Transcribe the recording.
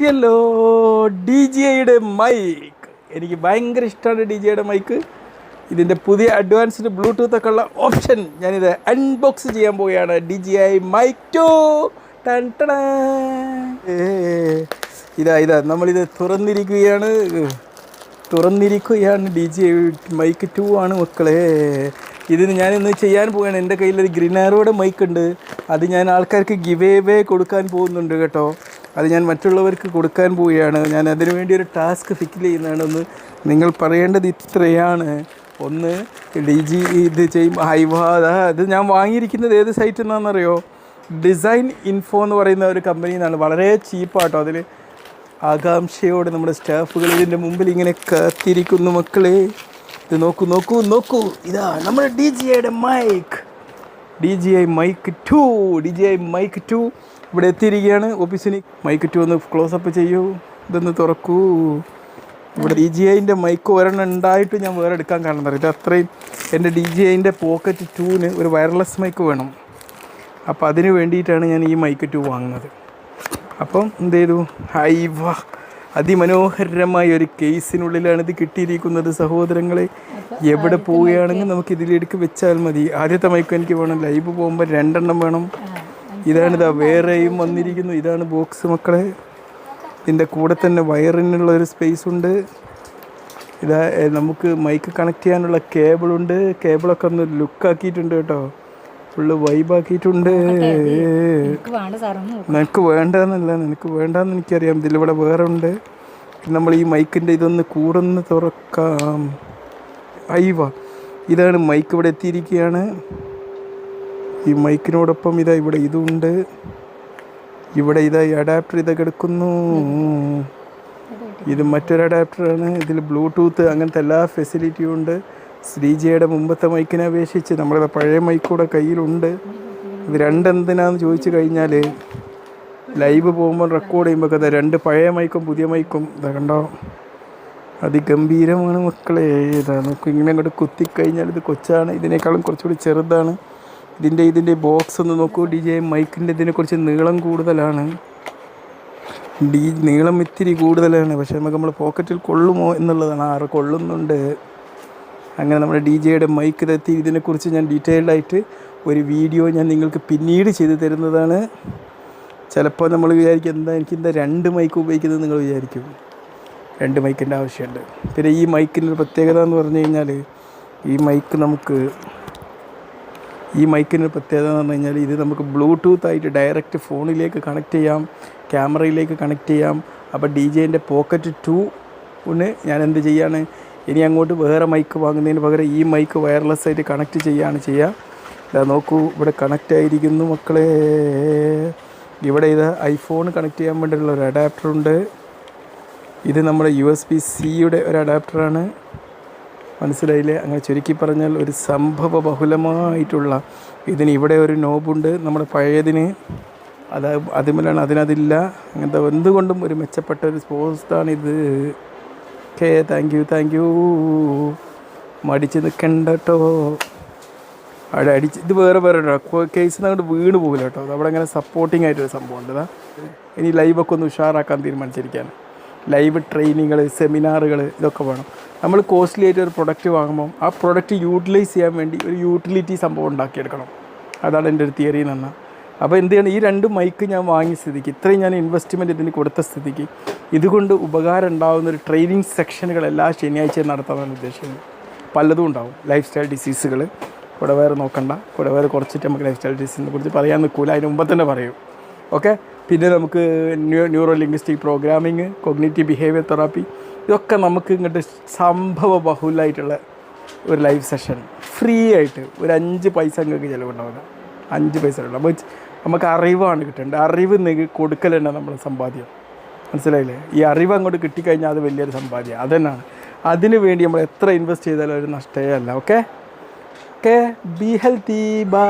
കിട്ടിയല്ലോ D G ഐയുടെ mic. എനിക്ക് ഭയങ്കര ഇഷ്ടമാണ് ഡി ജി ഐയുടെ മൈക്ക്. ഇതിന്റെ പുതിയ അഡ്വാൻസ്ഡ് ബ്ലൂടൂത്ത് ഒക്കെ ഉള്ള ഓപ്ഷൻ. ഞാനിത് അൺബോക്സ് ചെയ്യാൻ പോവുകയാണ്. D J I mic two ഇതാ ഇതാ നമ്മളിത് തുറന്നിരിക്കുകയാണ്. തുറന്നിരിക്കുകയാണ് D J I mic two ആണ് മക്കളെ. ഇതിന് ഞാനിന്ന് ചെയ്യാൻ പോവുകയാണ്. എന്റെ കയ്യിൽ ഒരു മൈക്ക് ഉണ്ട്. അത് ഞാൻ ആൾക്കാർക്ക് ഗിവ് വേ കൊടുക്കാൻ പോകുന്നുണ്ട് കേട്ടോ. അത് ഞാൻ മറ്റുള്ളവർക്ക് കൊടുക്കാൻ പോവുകയാണ്. ഞാൻ അതിനു വേണ്ടി ഒരു ടാസ്ക് ഫിക്സ് ചെയ്യുന്നതാണ്. ഒന്ന് നിങ്ങൾ പറയേണ്ടത് ഇത്രയാണ്. ഒന്ന് ഡി ജി ഇത് ചെയ്യുമ്പോൾ ഹൈവാദ അത് ഞാൻ വാങ്ങിയിരിക്കുന്നത് ഏത് സൈറ്റിൽ നിന്നാണെന്നറിയോ ഡിസൈൻ ഇൻഫോ എന്ന് പറയുന്ന ഒരു കമ്പനിയിൽ നിന്നാണ് വളരെ ചീപ്പാട്ടോ അതിൽ ആകാംക്ഷയോടെ നമ്മുടെ സ്റ്റാഫുകൾ ഇതിന്റെ മുമ്പിൽ ഇങ്ങനെ കാത്തിരിക്കുന്നു മക്കളെ. ഇത് നോക്കൂ നോക്കൂ നോക്കൂ. ഇതാ നമ്മുടെ ഡി ജി ഐയുടെ mic D J I mic two D J I mic two ഇവിടെ എത്തിയിരിക്കുകയാണ്. ഓഫീസിന് മൈക്ക് ടു ഒന്ന് ക്ലോസപ്പ് ചെയ്യൂ. ഇതൊന്ന് തുറക്കൂ. ഇവിടെ ഡി ജി ഐന്റെ മൈക്ക് ഒരെണ്ണം ഉണ്ടായിട്ട് ഞാൻ വേറെ എടുക്കാൻ കാരണം ഇത് അത്രയും എന്റെ ഡി ജി ഐന്റെ പോക്കറ്റ് ടൂവിന് ഒരു വയർലെസ് മൈക്ക് വേണം. അപ്പോൾ അതിന് വേണ്ടിയിട്ടാണ് ഞാൻ ഈ മൈക്ക് ടു വാങ്ങുന്നത്. അപ്പം എന്ത് ചെയ്തു? വാ. അതിമനോഹരമായ ഒരു കേസിനുള്ളിലാണ് ഇത് കിട്ടിയിരിക്കുന്നത് സഹോദരങ്ങളെ. എവിടെ പോവുകയാണെങ്കിൽ നമുക്ക് ഇതിലേക്ക് വെച്ചാൽ മതി. ആദ്യത്തെ മൈക്ക് എനിക്ക് വേണം. ലൈവ് പോകുമ്പോൾ രണ്ടെണ്ണം വേണം. ഇതാണ് ഇതാ വേറെയും വന്നിരിക്കുന്നു. ഇതാണ് ബോക്സ് മക്കളെ. ഇതിന്റെ കൂടെ തന്നെ വയറിനുള്ള ഒരു സ്പേസ് ഉണ്ട്. ഇതാ നമുക്ക് മൈക്ക് കണക്ട് ചെയ്യാനുള്ള കേബിളുണ്ട് കേബിളൊക്കെ ഒന്ന് ലുക്കാക്കിയിട്ടുണ്ട് കേട്ടോ. ഫുള്ള് വൈബാക്കിയിട്ടുണ്ട്. നിനക്ക് വേണ്ടെന്നല്ല നിനക്ക് വേണ്ടെന്ന് എനിക്കറിയാം. ഇതിലിവിടെ വേറെ ഉണ്ട്. നമ്മൾ ഈ മൈക്കിന്റെ ഇതൊന്ന് കൂടൊന്ന് തുറക്കാം. അയ്യവ ഇതാണ് മൈക്ക് ഇവിടെ എത്തിയിരിക്കുകയാണ്. ഈ മൈക്കിനോടൊപ്പം ഇതാ ഇവിടെ ഇതുണ്ട്. ഇവിടെ ഇതാ ഈ അഡാപ്റ്റർ ഇതൊക്കെ എടുക്കുന്നു ഇത് മറ്റൊരു അഡാപ്റ്ററാണ് ഇതിൽ ബ്ലൂടൂത്ത് അങ്ങനത്തെ എല്ലാ ഫെസിലിറ്റിയും ഉണ്ട്. ശ്രീജിയുടെ മുമ്പത്തെ മൈക്കിനെ അപേക്ഷിച്ച് നമ്മുടെ പഴയ മൈക്കൂടെ കയ്യിലുണ്ട്. ഇത് രണ്ടെന്തിനാന്ന് ചോദിച്ചു കഴിഞ്ഞാൽ ലൈവ് പോകുമ്പോൾ റെക്കോർഡ് ചെയ്യുമ്പോൾ ഒക്കെ രണ്ട് പഴയ മൈക്കും പുതിയ മൈക്കും ഇതാ കണ്ടോ? അതിഗംഭീരമാണ് മക്കളെ. ഇതാ നോക്കും ഇങ്ങനെ അങ്ങോട്ട് കുത്തിക്കഴിഞ്ഞാൽ ഇത് കൊച്ചാണ്. ഇതിനേക്കാളും കുറച്ചുകൂടി ചെറുതാണ്. ഇതിന്റെ ഇതിന്റെ ബോക്സ് ഒന്ന് നോക്കൂ. ഡി ജെ മൈക്കിന്റെ ഇതിനെ ഇതിനെക്കുറിച്ച് നീളം കൂടുതലാണ്. ഡി നീളം ഇത്തിരി കൂടുതലാണ്. പക്ഷേ നമുക്ക് നമ്മൾ പോക്കറ്റിൽ കൊള്ളുമോ എന്നുള്ളതാണ്. ആറ് കൊള്ളുന്നുണ്ട്. അങ്ങനെ നമ്മുടെ ഡി ജെയുടെ മൈക്ക് ഇതെത്തി ഇതിനെക്കുറിച്ച് ഞാൻ ഡീറ്റെയിൽഡായിട്ട് ഒരു വീഡിയോ ഞാൻ നിങ്ങൾക്ക് പിന്നീട് ചെയ്തു തരുന്നതാണ്. ചിലപ്പോൾ നമ്മൾ വിചാരിക്കും എന്താ എനിക്ക് എന്താ രണ്ട് മൈക്ക് ഉപയോഗിക്കുന്നത് നിങ്ങൾ വിചാരിക്കും. രണ്ട് മൈക്കിന്റെ ആവശ്യമുണ്ട്. പിന്നെ ഈ മൈക്കിന്റെ പ്രത്യേകത എന്ന് പറഞ്ഞു കഴിഞ്ഞാൽ ഈ മൈക്ക് നമുക്ക് ഈ മൈക്കിന് പ്രത്യേകത എന്ന് പറഞ്ഞു കഴിഞ്ഞാൽ ഇത് നമുക്ക് ബ്ലൂടൂത്ത് ആയിട്ട് ഡയറക്റ്റ് ഫോണിലേക്ക് കണക്ട് ചെയ്യാം ക്യാമറയിലേക്ക് കണക്ട് ചെയ്യാം. അപ്പോൾ ഡി ജെന്റെ പോക്കറ്റ് ടൂന് ഞാൻ എന്ത് ചെയ്യാണ്? ഇനി അങ്ങോട്ട് വേറെ മൈക്ക് വാങ്ങുന്നതിന് പകരം ഈ മൈക്ക് വയർലെസ് ആയിട്ട് കണക്ട് ചെയ്യുകയാണ് ചെയ്യുക. ഇതാ നോക്കൂ ഇവിടെ കണക്റ്റ് ആയിരിക്കുന്നു മക്കളെ. ഇവിടെ ഇത് ഐഫോൺ കണക്ട് ചെയ്യാൻ വേണ്ടിയിട്ടുള്ള ഒരു അഡാപ്റ്റർ ഉണ്ട്. ഇത് നമ്മുടെ യു എസ് ബി സിയുടെ ഒരു അഡാപ്റ്ററാണ് മനസ്സിലായില്ലേ? അങ്ങനെ ചുരുക്കി പറഞ്ഞാൽ ഒരു സംഭവ ബഹുലമായിട്ടുള്ള ഇതിന് ഇവിടെ ഒരു നോബുണ്ട്. നമ്മുടെ പഴയതിന് അത് അതുമല്ലാണ് അതിനതില്ല. അങ്ങനത്തെ എന്തുകൊണ്ടും ഒരു മെച്ചപ്പെട്ട ഒരു സ്പോർട്സാണിത് okay thank you thank you മടിച്ച് നിൽക്കണ്ട കേട്ടോ അവിടെ അടിച്ച് ഇത് വേറെ വേറെ കേസ് അങ്ങോട്ട് വീണ് പോകില്ല കേട്ടോ അവിടെ അങ്ങനെ സപ്പോർട്ടിംഗ് ആയിട്ടൊരു സംഭവം ഉണ്ട്. ഇനി ലൈവൊക്കെ ഒന്ന് ഉഷാറാക്കാൻ തീരുമാനിച്ചിരിക്കുകയാണ് ലൈവ് ട്രെയിനിങ്ങൾ സെമിനാറുകൾ ഇതൊക്കെ വേണം. നമ്മൾ കോസ്റ്റ്ലി ആയിട്ട് ഒരു പ്രൊഡക്റ്റ് വാങ്ങുമ്പോൾ ആ പ്രൊഡക്റ്റ് യൂട്ടിലൈസ് ചെയ്യാൻ വേണ്ടി ഒരു യൂട്ടിലിറ്റി സംഭവം ഉണ്ടാക്കിയെടുക്കണം. അതാണ് എന്റെ ഒരു തിയറി നിന്ന് അപ്പോൾ എന്ത് ഈ രണ്ട് മൈക്ക് ഞാൻ വാങ്ങിയ സ്ഥിതിക്ക് ഇത്രയും ഞാൻ ഇൻവെസ്റ്റ്മെന്റ് ഇതിന് കൊടുത്ത സ്ഥിതിക്ക് ഇതുകൊണ്ട് ഉപകാരം ഉണ്ടാകുന്ന ഒരു ട്രെയിനിങ് സെക്ഷനുകൾ എല്ലാ ശനിയാഴ്ചയും നടത്താനാണ് ഉദ്ദേശിക്കുന്നത്. പലതും ഉണ്ടാവും. ലൈഫ് സ്റ്റൈൽ ഡിസീസുകൾ കുടവേറെ നോക്കണ്ട കുടവേറെ കുറച്ചിട്ട് നമുക്ക് ലൈഫ് സ്റ്റൈൽ ഡിസീസിനെ കുറിച്ച് പറയാൻ നിൽക്കില്ല അതിന് മുമ്പ് തന്നെ പറയും. ഓക്കെ പിന്നെ നമുക്ക് new neuro linguistic programming cognitive behaviour therapy ഇതൊക്കെ നമുക്ക് ഇങ്ങോട്ട് സംഭവ ബഹുലായിട്ടുള്ള ഒരു ലൈവ് സെഷൻ. ഫ്രീ ആയിട്ട് ഒരു അഞ്ച് പൈസ നിങ്ങൾക്ക് ചിലവുണ്ടാവില്ല അഞ്ച് പൈസ ഉണ്ടാവും അപ്പോൾ നമുക്ക് അറിവാണ് കിട്ടേണ്ടത്. അറിവ് നിങ്ങൾക്ക് കൊടുക്കലാണ് നമ്മൾ സമ്പാദ്യം. മനസ്സിലായില്ലേ? ഈ അറിവ് അങ്ങോട്ട് കിട്ടിക്കഴിഞ്ഞാൽ അത് വലിയൊരു സമ്പാദ്യം. അതന്നാണ്. അതിന് വേണ്ടി നമ്മൾ എത്ര ഇൻവെസ്റ്റ് ചെയ്താലും ഒരു നഷ്ടമേ അല്ല. Okay okay be healthy bye